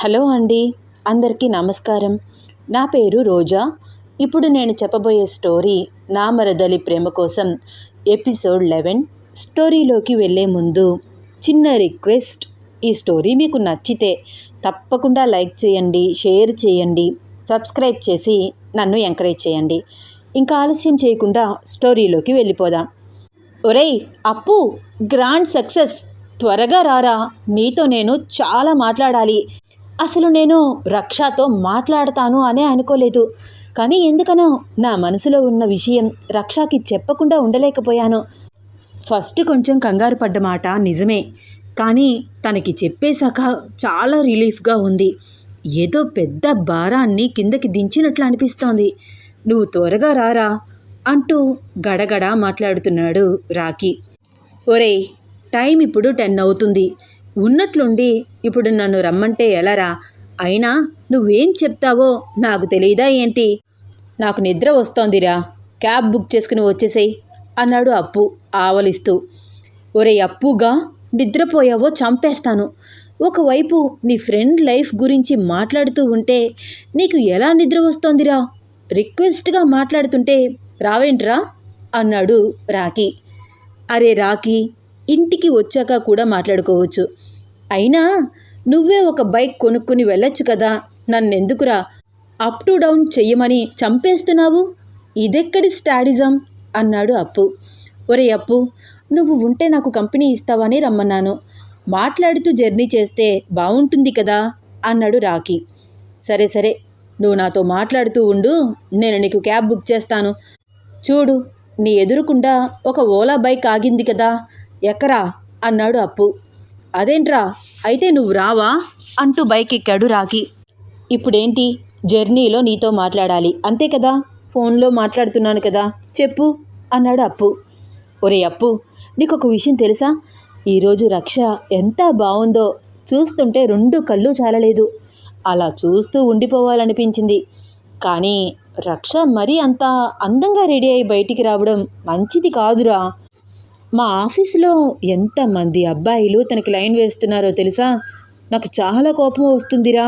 Hello అండి అందరికీ నమస్కారం. నా పేరు రోజా. ఇప్పుడు నేను చెప్పబోయే స్టోరీ నా మరదలి ప్రేమ కోసం ఎపిసోడ్ లెవెన్ స్టోరీలోకి వెళ్ళే ముందు చిన్న రిక్వెస్ట్. ఈ స్టోరీ మీకు నచ్చితే తప్పకుండా లైక్ చేయండి షేర్ చేయండి సబ్స్క్రైబ్ చేసి నన్ను ఎంకరేజ్ చేయండి. ఇంకా ఆలస్యం చేయకుండా స్టోరీలోకి వెళ్ళిపోదాం. ఒరేయ్ అప్పు గ్రాండ్ సక్సెస్. త్వరగా రారా. నీతో నేను చాలా మాట్లాడాలి. అసలు నేను రక్షతో మాట్లాడతాను అనే అనుకోలేదు. కానీ ఎందుకనో నా మనసులో ఉన్న విషయం రక్షకి చెప్పకుండా ఉండలేకపోయాను. ఫస్ట్ కొంచెం కంగారు పడ్డ మాట నిజమే. కానీ తనకి చెప్పేశాక చాలా రిలీఫ్గా ఉంది. ఏదో పెద్ద భారాన్ని కిందకి దించినట్లు అనిపిస్తోంది. నువ్వు త్వరగా రారా? అంటూ గడగడ మాట్లాడుతున్నాడు రాకీ ఒరే టైం ఇప్పుడు టెన్ అవుతుంది. ఉన్నట్లుండి ఇప్పుడు నన్ను రమ్మంటే ఎలారా? అయినా నువ్వేం చెప్తావో నాకు తెలియదా ఏంటి? నాకు నిద్ర వస్తోందిరా. క్యాబ్ బుక్ చేసుకుని వచ్చేసేయ్ అన్నాడు అప్పు ఆవలిస్తూ. ఒరే అప్పుగా నిద్రపోయావో చంపేస్తాను. ఒకవైపు నీ ఫ్రెండ్ లైఫ్ గురించి మాట్లాడుతూ ఉంటే నీకు ఎలా నిద్ర వస్తోందిరా? రిక్వెస్ట్గా మాట్లాడుతుంటే రావేంట్రా? అన్నాడు రాకీ అరే రాకీ ఇంటికి వచ్చాక కూడా మాట్లాడుకోవచ్చు. అయినా నువ్వే ఒక బైక్ కొనుక్కుని వెళ్ళొచ్చు కదా నన్నెందుకురా? అప్ టు డౌన్ చెయ్యమని చంపేస్తున్నావు? ఇదెక్కడి స్టాడిజం? అన్నాడు అప్పు. ఒరే అప్పు నువ్వు ఉంటే నాకు కంపెనీ ఇస్తావని రమ్మన్నాను. మాట్లాడుతూ జర్నీ చేస్తే బాగుంటుంది కదా అన్నాడు రాకీ సరే సరే నువ్వు నాతో మాట్లాడుతూ ఉండు నేను నీకు క్యాబ్ బుక్ చేస్తాను. చూడు నీ ఎదురుకుండా ఒక ఓలా బైక్ ఆగింది కదా ఎక్కరా? అన్నాడు అప్పు. అదేంట్రా? అయితే నువ్వు రావా? అంటూ బైక్ ఎక్కాడు రాకి ఇప్పుడేంటి? జర్నీలో నీతో మాట్లాడాలి. అంతే కదా? ఫోన్లో మాట్లాడుతున్నాను కదా? చెప్పు అన్నాడు అప్పు. ఒరే అప్పు నీకు ఒక విషయం తెలుసా? ఈరోజు రక్ష ఎంత బాగుందో చూస్తుంటే రెండు కళ్ళు చాలలేదు. అలా చూస్తూ ఉండిపోవాలనిపించింది. కానీ రక్ష మరీ అంత అందంగా రెడీ అయి బయటికి రావడం మంచిది కాదురా. మా ఆఫీసులో ఎంతమంది అబ్బాయిలు తనకి లైన్ వేస్తున్నారో తెలుసా? నాకు చాలా కోపం వస్తుందిరా.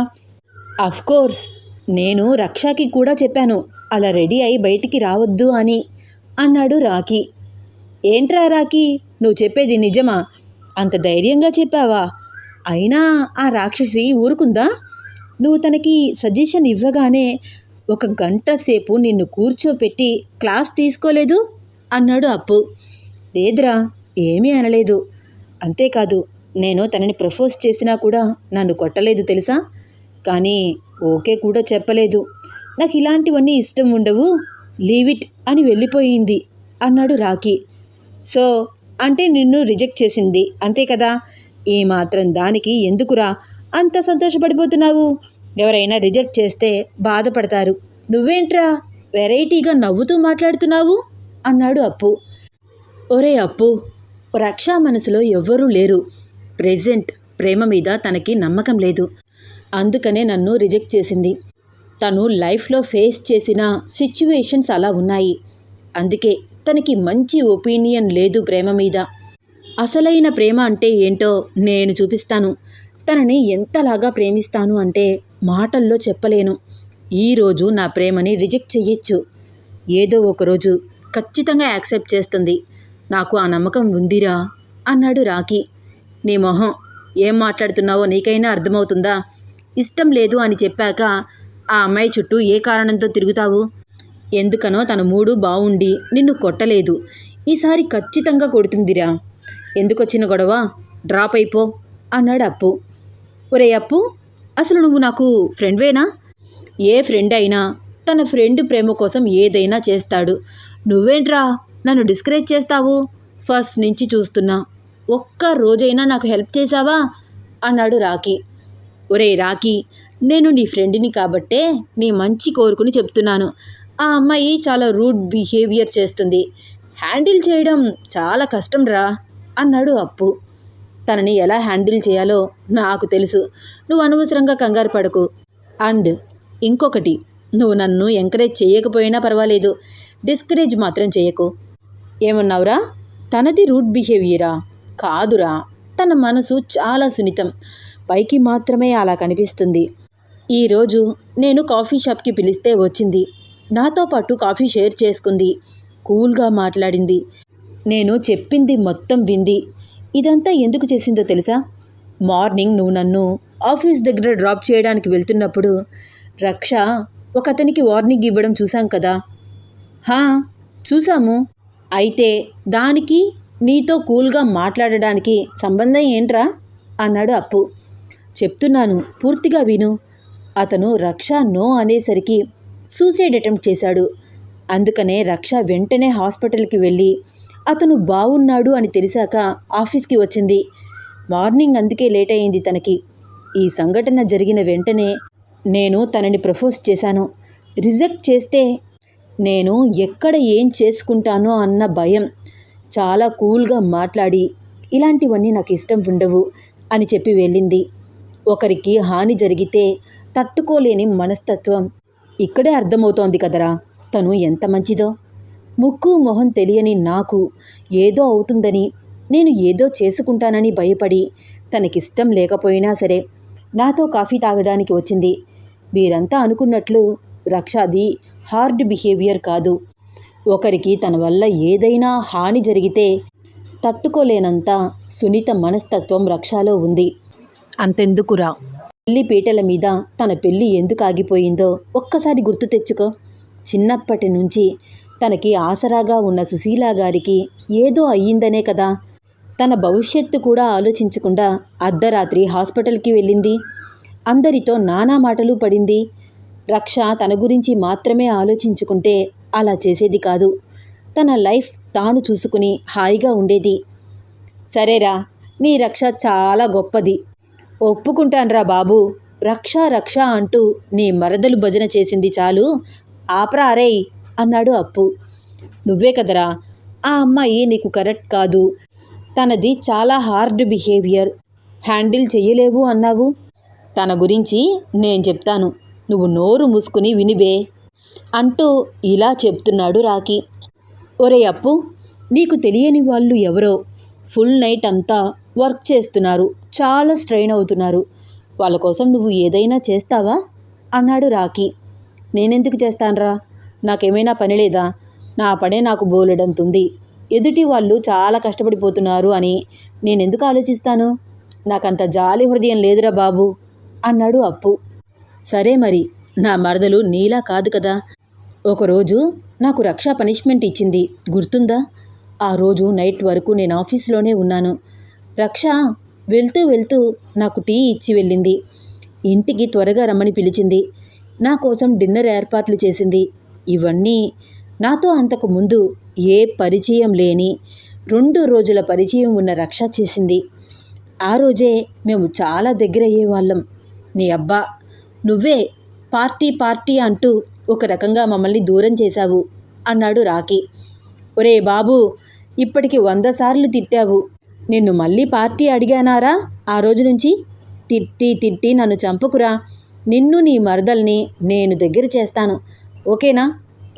కోర్స్ నేను రక్షకి కూడా చెప్పాను అలా రెడీ అయి బయటికి రావద్దు అని అన్నాడు రాకీ ఏంట్రా రాకీ నువ్వు చెప్పేది నిజమా? అంత ధైర్యంగా చెప్పావా? అయినా ఆ రాక్షసి ఊరుకుందా? నువ్వు తనకి సజెషన్ ఇవ్వగానే ఒక గంట సేపు నిన్ను కూర్చోపెట్టి క్లాస్ తీసుకోలేదు? అన్నాడు అప్పు. లేదురా ఏమీ అనలేదు. అంతేకాదు నేను తనని ప్రపోజ్ చేసినా కూడా నన్ను కొట్టలేదు తెలుసా? కానీ ఓకే కూడా చెప్పలేదు. నాకు ఇలాంటివన్నీ ఇష్టం ఉండవు. లీవ్ ఇట్ అని వెళ్ళిపోయింది అన్నాడు రాకీ సో అంటే నిన్ను రిజెక్ట్ చేసింది అంతే కదా? ఈ మాత్రం దానికి ఎందుకురా? అంత సంతోషపడిపోతున్నావు? ఎవరైనా రిజెక్ట్ చేస్తే బాధపడతారు. నువ్వేంట్రా వెరైటీగా నవ్వుతూ మాట్లాడుతున్నావు? అన్నాడు అప్పు. ఒరే అప్పు రక్షా మనసులో ఎవ్వరూ లేరు. ప్రెజెంట్ ప్రేమ మీద తనకి నమ్మకం లేదు. అందుకనే నన్ను రిజెక్ట్ చేసింది. తను లైఫ్లో ఫేస్ చేసిన సిచ్యువేషన్స్ అలా ఉన్నాయి. అందుకే తనకి మంచి ఒపీనియన్ లేదు ప్రేమ మీద. అసలైన ప్రేమ అంటే ఏంటో నేను చూపిస్తాను. తనని ఎంతలాగా ప్రేమిస్తాను అంటే మాటల్లో చెప్పలేను. ఈరోజు నా ప్రేమని రిజెక్ట్ చెయ్యొచ్చు. ఏదో ఒకరోజు ఖచ్చితంగా యాక్సెప్ట్ చేస్తుంది. నాకు ఆ నమ్మకం ఉందిరా అన్నాడు రాకీ నీ మొహం ఏం మాట్లాడుతున్నావో నీకైనా అర్థమవుతుందా? ఇష్టం లేదు అని చెప్పాక ఆ అమ్మాయి చుట్టూ ఏ కారణంతో తిరుగుతావు? ఎందుకనో తన మూడు బావుండి నిన్ను కొట్టలేదు. ఈసారి ఖచ్చితంగా కొడుతుందిరా. ఎందుకొచ్చిన గొడవ? డ్రాప్ అయిపో అన్నాడు అప్పు. ఒరే అప్పు అసలు నువ్వు నాకు ఫ్రెండ్వేనా? ఏ ఫ్రెండ్ అయినా తన ఫ్రెండ్ ప్రేమ కోసం ఏదైనా చేస్తాడు. నువ్వేంట్రా? నన్ను డిస్కరేజ్ చేస్తావు? ఫస్ట్ నుంచి చూస్తున్నా. ఒక్క రోజైనా నాకు హెల్ప్ చేశావా? అన్నాడు రాకీ ఒరే రాకీ నేను నీ ఫ్రెండ్ని కాబట్టే నీ మంచి కోరుకుని చెప్తున్నాను. ఆ అమ్మాయి చాలా రూడ్ బిహేవియర్ చేస్తుంది. హ్యాండిల్ చేయడం చాలా కష్టం రా అన్నాడు అప్పు. తనని ఎలా హ్యాండిల్ చేయాలో నాకు తెలుసు. నువ్వు అనవసరంగా కంగారు పడకు. అండ్ ఇంకొకటి నువ్వు నన్ను ఎంకరేజ్ చేయకపోయినా పర్వాలేదు. డిస్కరేజ్ మాత్రం చేయకు. ఏమన్నావురా? తనది రూట్ బిహేవియరా? కాదురా. తన మనసు చాలా సున్నితం. పైకి మాత్రమే అలా కనిపిస్తుంది. ఈరోజు నేను కాఫీ షాప్కి పిలిస్తే వచ్చింది. నాతో పాటు కాఫీ షేర్ చేసుకుంది. కూల్గా మాట్లాడింది. నేను చెప్పింది మొత్తం వింది. ఇదంతా ఎందుకు చేసిందో తెలుసా? మార్నింగ్ నువ్వు నన్ను ఆఫీస్ దగ్గర డ్రాప్ చేయడానికి వెళ్తున్నప్పుడు రక్ష ఒక అతనికి వార్నింగ్ ఇవ్వడం చూసాం కదా? హా చూసాము అయితే దానికి నీతో కూల్గా మాట్లాడడానికి సంబంధం ఏంట్రా? అన్నాడు అప్పు. చెప్తున్నాను పూర్తిగా విను. అతను రక్ష నో అనేసరికి సూసైడ్ అటెంప్ట్ చేశాడు. అందుకనే రక్ష వెంటనే హాస్పిటల్కి వెళ్ళి అతను బాగున్నాడు అని తెలిసాక ఆఫీస్కి వచ్చింది. మార్నింగ్ అందుకే లేట్ అయింది తనకి. ఈ సంఘటన జరిగిన వెంటనే నేను తనని ప్రపోజ్ చేశాను. రిజెక్ట్ చేస్తే నేను ఎక్కడ ఏం చేసుకుంటానో అన్న భయం. చాలా కూల్గా మాట్లాడి ఇలాంటివన్నీ నాకు ఇష్టం ఉండవు అని చెప్పి వెళ్ళింది. ఒకరికి హాని జరిగితే తట్టుకోలేని మనస్తత్వం ఇక్కడే అర్థమవుతోంది కదరా తను ఎంత మంచిదో. ముక్కు మొహం తెలియని నాకు ఏదో అవుతుందని నేను ఏదో చేసుకుంటానని భయపడి తనకిష్టం లేకపోయినా సరే నాతో కాఫీ తాగడానికి వచ్చింది. వీరంతా అనుకున్నట్లు రక్షాది హార్డ్ బిహేవియర్ కాదు. ఒకరికి తన వల్ల ఏదైనా హాని జరిగితే తట్టుకోలేనంత సున్నిత మనస్తత్వం రక్షాలో ఉంది. అంతెందుకురా పెళ్ళి పీటల మీద తన పెళ్ళి ఎందుకు ఆగిపోయిందో ఒక్కసారి గుర్తు తెచ్చుకో. చిన్నప్పటి నుంచి తనకి ఆసరాగా ఉన్న సుశీల గారికి ఏదో అయ్యిందనే కదా. తన భవిష్యత్తు కూడా ఆలోచించకుండా అర్ధరాత్రి హాస్పిటల్కి వెళ్ళింది. అందరితో నానా మాటలు పడింది. రక్ష తన గురించి మాత్రమే ఆలోచించుకుంటే అలా చేసేది కాదు. తన లైఫ్ తాను చూసుకుని హాయిగా ఉండేది. సరేరా నీ రక్ష చాలా గొప్పది. ఒప్పుకుంటాన్రా బాబు. రక్ష రక్ష అంటూ నీ మరదలు భజన చేసింది చాలు. ఆపరా అరేయ్ అన్నాడు అప్పు. నువ్వే కదరా ఆ అమ్మాయి నీకు కరెక్ట్ కాదు. తనది చాలా హార్డ్ బిహేవియర్. హ్యాండిల్ చెయ్యలేవు అన్నావు. తన గురించి నేను చెప్తాను. నువ్వు నోరు మూసుకుని వినిబే అంటూ ఇలా చెప్తున్నాడు రాకి ఒరే అప్పు నీకు తెలియని వాళ్ళు ఎవరో ఫుల్ నైట్ అంతా వర్క్ చేస్తున్నారు చాలా స్ట్రెయిన్ అవుతున్నారు. వాళ్ళ కోసం నువ్వు ఏదైనా చేస్తావా? అన్నాడు రాకీ నేనెందుకు చేస్తానరా? నాకేమైనా పని లేదా? నా పనే నాకు బోలెడంతుంది. ఎదుటి వాళ్ళు చాలా కష్టపడిపోతున్నారు అని నేనెందుకు ఆలోచిస్తాను? నాకంత జాలి హృదయం లేదురా బాబు అన్నాడు అప్పు. సరే మరి నా మరదలు నీలా కాదు కదా. ఒకరోజు నాకు రక్షా పనిష్మెంట్ ఇచ్చింది గుర్తుందా? ఆ రోజు నైట్ వరకు నేను ఆఫీస్లోనే ఉన్నాను. రక్ష వెళ్తూ వెళ్తూ నాకు టీ ఇచ్చి వెళ్ళింది. ఇంటికి త్వరగా రమ్మని పిలిచింది. నా కోసం డిన్నర్ ఏర్పాట్లు చేసింది. ఇవన్నీ నాతో అంతకు ముందు ఏ పరిచయం లేని రెండు రోజుల పరిచయం ఉన్న రక్ష చేసింది. ఆ రోజే మేము చాలా దగ్గర అయ్యేవాళ్ళం నీ అబ్బా నువ్వే పార్టీ పార్టీ అంటూ ఒక రకంగా మమ్మల్ని దూరం చేశావు అన్నాడు రాకీ ఒరే బాబు ఇప్పటికి వంద సార్లు తిట్టావు. నిన్ను మళ్ళీ పార్టీ అడిగానారా? ఆ రోజు నుంచి తిట్టి తిట్టి నన్ను చంపుకురా. నిన్ను నీ మరదల్ని నేను దగ్గర చేస్తాను. ఓకేనా?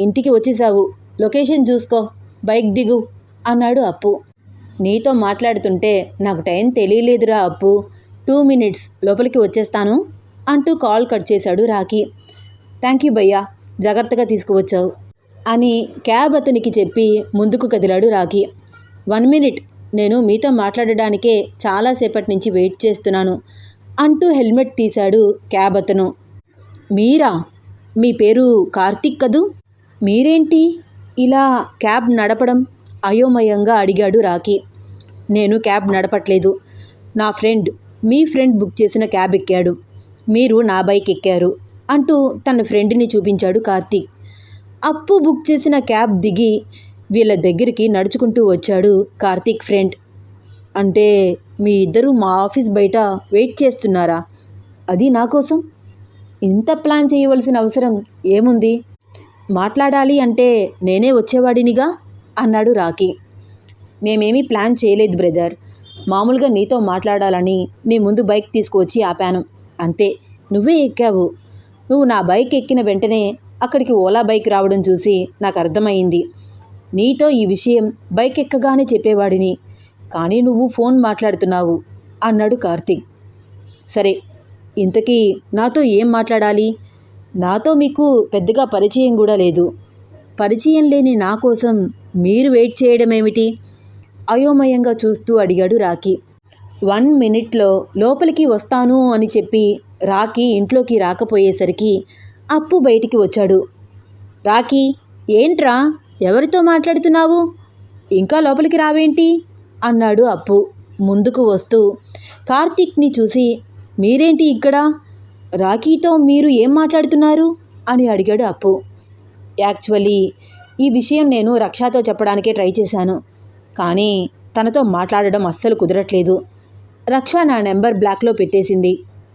ఇంటికి వచ్చేసావు లొకేషన్ చూసుకో. బైక్ దిగు అన్నాడు అప్పు. నీతో మాట్లాడుతుంటే నాకు టైం తెలియలేదురా అప్పు. టూ మినిట్స్ లోపలికి వచ్చేస్తాను. అంటూ కాల్ కట్ చేశాడు రాకీ థ్యాంక్ యూ భయ్యా జాగ్రత్తగా తీసుకువచ్చావు అని క్యాబ్ అతనికి చెప్పి ముందుకు కదిలాడు రాకీ వన్ మినిట్ నేను మీతో మాట్లాడడానికే చాలాసేపటి నుంచి వెయిట్ చేస్తున్నాను అంటూ హెల్మెట్ తీశాడు క్యాబ్ అతను. మీరా? మీ పేరు కార్తిక్ కదూ? మీరేంటి ఇలా క్యాబ్ నడపడం? అయోమయంగా అడిగాడు రాకీ నేను క్యాబ్ నడపట్లేదు. నా ఫ్రెండ్ మీ ఫ్రెండ్ బుక్ చేసిన క్యాబ్ ఎక్కాడు. మీరు నా బైక్ ఎక్కారు అంటూ తన ఫ్రెండ్ని చూపించాడు కార్తీక్. అప్పు బుక్ చేసిన క్యాబ్ దిగి వీళ్ళ దగ్గరికి నడుచుకుంటూ వచ్చాడు కార్తీక్ ఫ్రెండ్. అంటే మీ ఇద్దరు మా ఆఫీస్ బయట వెయిట్ చేస్తున్నారా? అది నా కోసం? ఇంత ప్లాన్ చేయవలసిన అవసరం ఏముంది? మాట్లాడాలి అంటే నేనే వచ్చేవాడినిగా? అన్నాడు రాకీ మేమేమీ ప్లాన్ చేయలేదు బ్రదర్. మామూలుగా నీతో మాట్లాడాలని నీ ముందు బైక్ తీసుకువచ్చి ఆపాను. అంతే నువ్వే ఎక్కావు. నువ్వు నా బైక్ ఎక్కిన వెంటనే అక్కడికి ఓలా బైక్ రావడం చూసి నాకు అర్థమైంది. నీతో ఈ విషయం బైక్ ఎక్కగానే చెప్పేవాడిని. కానీ నువ్వు ఫోన్ మాట్లాడుతున్నావు అన్నాడు కార్తీక్. సరే ఇంతకీ నాతో ఏం మాట్లాడాలి? నాతో మీకు పెద్దగా పరిచయం కూడా లేదు. పరిచయం లేని నా కోసం మీరు వెయిట్ చేయడం ఏమిటి అయోమయంగా చూస్తూ అడిగాడు రాకీ వన్ మినిట్లో లోపలికి వస్తాను అని చెప్పి రాకీ ఇంట్లోకి రాకపోయేసరికి అప్పు బయటికి వచ్చాడు. రాకీ ఏంట్రా? ఎవరితో మాట్లాడుతున్నావు? ఇంకా లోపలికి రావేంటి? అన్నాడు అప్పు. ముందుకు వస్తూ కార్తీక్ని చూసి మీరేంటి ఇక్కడ? రాకీతో మీరు ఏం మాట్లాడుతున్నారు? అని అడిగాడు అప్పు. యాక్చువల్లీ ఈ విషయం నేను రక్షాతో చెప్పడానికే ట్రై చేశాను. కానీ తనతో మాట్లాడడం అస్సలు కుదరట్లేదు. రక్ష నా నెంబర్ బ్లాక్లో పెట్టేసింది.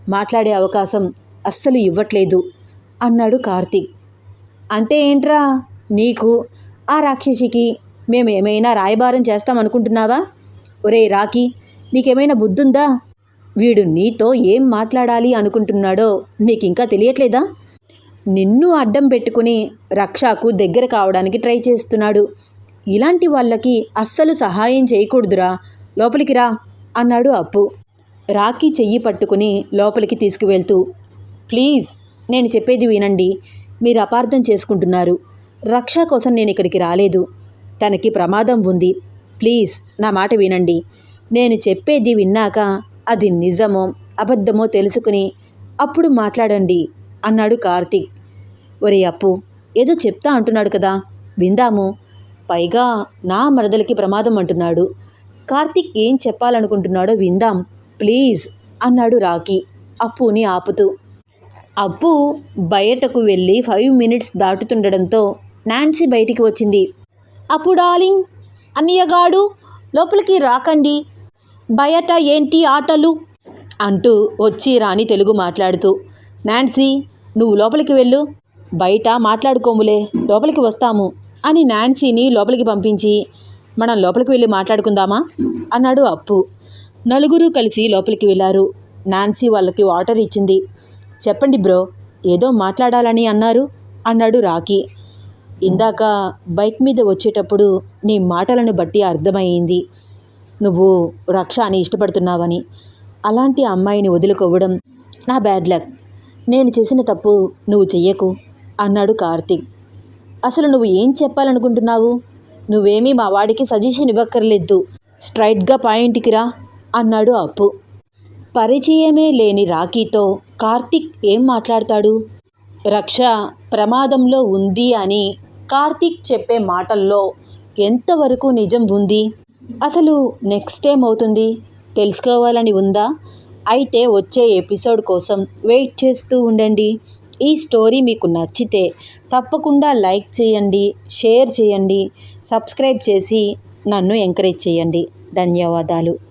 మాట్లాడే అవకాశం అస్సలు ఇవ్వట్లేదు అన్నాడు కార్తీక్ అంటే ఏంట్రా? నీకు ఆ రాక్షసికి మేమేమైనా రాయబారం చేస్తామనుకుంటున్నావా? ఒరే రాకీ నీకేమైనా బుద్ధుందా? వీడు నీతో ఏం మాట్లాడాలి అనుకుంటున్నాడో నీకింకా తెలియట్లేదా? నిన్ను అడ్డం పెట్టుకుని రక్షకు దగ్గర కావడానికి ట్రై చేస్తున్నాడు. ఇలాంటి వాళ్ళకి అస్సలు సహాయం చేయకూడదురా. లోపలికి రా. అన్నాడు అప్పు. రాఖీ చెయ్యి పట్టుకుని లోపలికి తీసుకువెళ్తూ ప్లీజ్ నేను చెప్పేది వినండి. మీరు అపార్థం చేసుకుంటున్నారు. రక్ష కోసం నేను ఇక్కడికి రాలేదు. తనకి ప్రమాదం ఉంది. ప్లీజ్ నా మాట వినండి. నేను చెప్పేది విన్నాక అది నిజమో అబద్ధమో తెలుసుకుని అప్పుడు మాట్లాడండి అన్నాడు కార్తీక్. ఒరే అప్పు ఏదో చెప్తా అంటున్నాడు కదా. విందాము. పైగా నా మరదలకి ప్రమాదం అంటున్నాడు. కార్తీక్ ఏం చెప్పాలనుకుంటున్నాడో విందాం. ప్లీజ్ అన్నాడు రాకీ అప్పుని ఆపుతూ. అప్పు బయటకు వెళ్ళి ఫైవ్ మినిట్స్ దాటుతుండడంతో నాన్సీ బయటికి వచ్చింది. అప్పు డార్లింగ్ అన్నయ్యగాడు లోపలికి రాకండి. బయట ఏంటి ఆటలు? అంటూ వచ్చి రాని తెలుగు మాట్లాడుతూ. నాన్సీ నువ్వు లోపలికి వెళ్ళు. బయట మాట్లాడుకోములే లోపలికి వస్తాము అని నాన్సీని లోపలికి పంపించి మనం లోపలికి వెళ్ళి మాట్లాడుకుందామా? అన్నాడు అప్పు. నలుగురు కలిసి లోపలికి వెళ్ళారు. నాన్సీ వాళ్ళకి వాటర్ ఇచ్చింది. చెప్పండి బ్రో ఏదో మాట్లాడాలని అన్నారు అన్నాడు రాకీ ఇందాక బైక్ మీద వచ్చేటప్పుడు నీ మాటలను బట్టి అర్థమయ్యింది. నువ్వు రక్ష అని ఇష్టపడుతున్నావని. అలాంటి అమ్మాయిని వదులుకోవడం నా బ్యాడ్ లక్. నేను చేసిన తప్పు నువ్వు చెయ్యకు అన్నాడు కార్తీక్. అసలు నువ్వు ఏం చెప్పాలనుకుంటున్నావు? నువ్వేమీ మా వాడికి సజెషన్ ఇవ్వక్కర్లేదు. స్ట్రైట్గా పాయింట్కి రా అన్నాడు అప్పు. పరిచయమే లేని రాఖీతో కార్తిక్ ఏం మాట్లాడతాడు? రక్ష ప్రమాదంలో ఉంది అని కార్తీక్ చెప్పే మాటల్లో ఎంతవరకు నిజం ఉంది? అసలు నెక్స్ట్ టైం అవుతుంది? తెలుసుకోవాలని ఉందా? అయితే వచ్చే ఎపిసోడ్ కోసం వెయిట్ చేస్తూ ఉండండి. ఈ స్టోరీ మీకు నచ్చితే తప్పకుండా లైక్ చేయండి షేర్ చేయండి సబ్స్క్రైబ్ చేసి నన్ను ఎంకరేజ్ చేయండి. ధన్యవాదాలు.